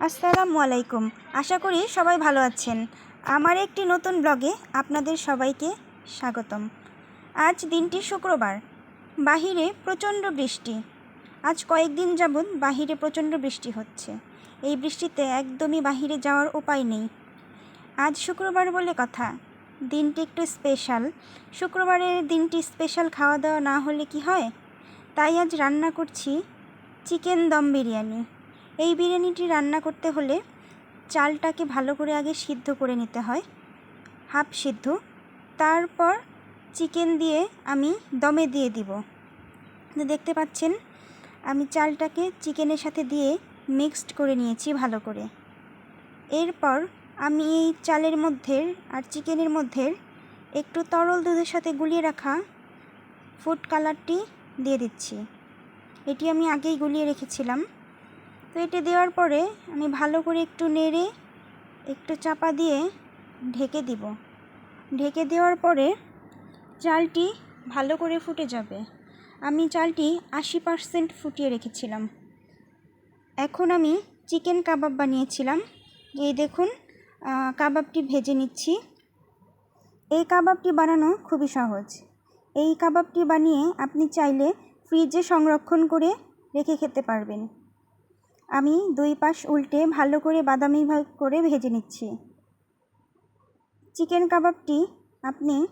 আসসালামু আলাইকুম। আশা করি সবাই ভালো আছেন। আমার একটি নতুন ব্লগে আপনাদের সবাইকে স্বাগতম। আজ দিনটি শুক্রবার। বাহিরে প্রচণ্ড বৃষ্টি। আজ কয়েকদিন যাবৎ বাহিরে প্রচণ্ড বৃষ্টি হচ্ছে। এই বৃষ্টিতে একদমই বাহিরে যাওয়ার উপায় নেই। আজ শুক্রবার বলে কথা। দিনটি একটু স্পেশাল। শুক্রবারের দিনটি স্পেশাল খাওয়া দাওয়া না হলে কি হয়? তাই আজ রান্না করছি চিকেন দম বিরিয়ানি। এই বিরিয়ানিটি রান্না করতে হলে চালটাকে ভালো করে আগে সিদ্ধ করে নিতে হয়, হাফ সিদ্ধ। তারপর চিকেন দিয়ে আমি দমে দিয়ে দিব। দেখতে পাচ্ছেন, আমি চালটাকে চিকেনের সাথে দিয়ে মিক্সড করে নিয়েছি ভালো করে। এরপর আমি এই চালের মধ্যে আর চিকেনের মধ্যে একটু তরল দুধের সাথে গুলিয়ে রাখা ফুড কালারটি দিয়ে দিচ্ছি। এটি আমি আগেই গুলিয়ে রেখেছিলাম। তো এটি দেওয়ার পরে আমি ভালো করে একটু নেড়ে একটু চাপা দিয়ে ঢেকে দিব। ঢেকে দেওয়ার পরে চালটি ভালো করে ফুটে যাবে। আমি চালটি আশি পার্সেন্ট ফুটিয়ে রেখেছিলাম। এখন আমি চিকেন কাবাব বানিয়েছিলাম। এই দেখুন কাবাবটি ভেজে নিচ্ছি। এই কাবাবটি বানানো খুবই সহজ। এই কাবাবটি বানিয়ে আপনি চাইলে ফ্রিজে সংরক্ষণ করে রেখে খেতে পারবেন। আমি দুই পাশ উল্টে ভালো করে বাদামি করে ভেজে নিচ্ছি। চিকেন কাবাবটি আপনি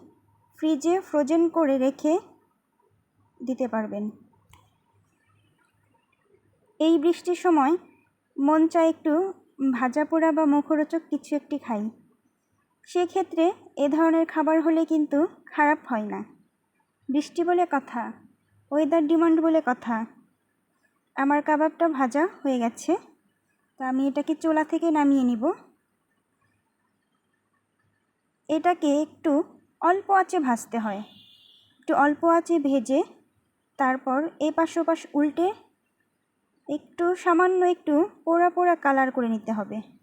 ফ্রিজে ফ্রোজেন করে রেখে দিতে পারবেন। এই বৃষ্টির সময় মন চায় একটু ভাজা পোড়া বা মুখরোচক কিছু একটি খাই। সেক্ষেত্রে এ ধরনের খাবার হলে কিন্তু খারাপ হয় না। বৃষ্টি বলে কথা ওয়েদার ডিমান্ড বলে কথা আমার কাবাবটা ভাজা হয়ে গেছে। তা আমি এটাকে চোলা থেকে নামিয়ে নিব। এটাকে একটু অল্প আঁচে ভাজতে হয়। একটু অল্প আঁচে ভেজে তারপর এ পাশ ওপাশ উল্টে একটু সামান্য একটু পোড়া পোড়া কালার করে নিতে হবে।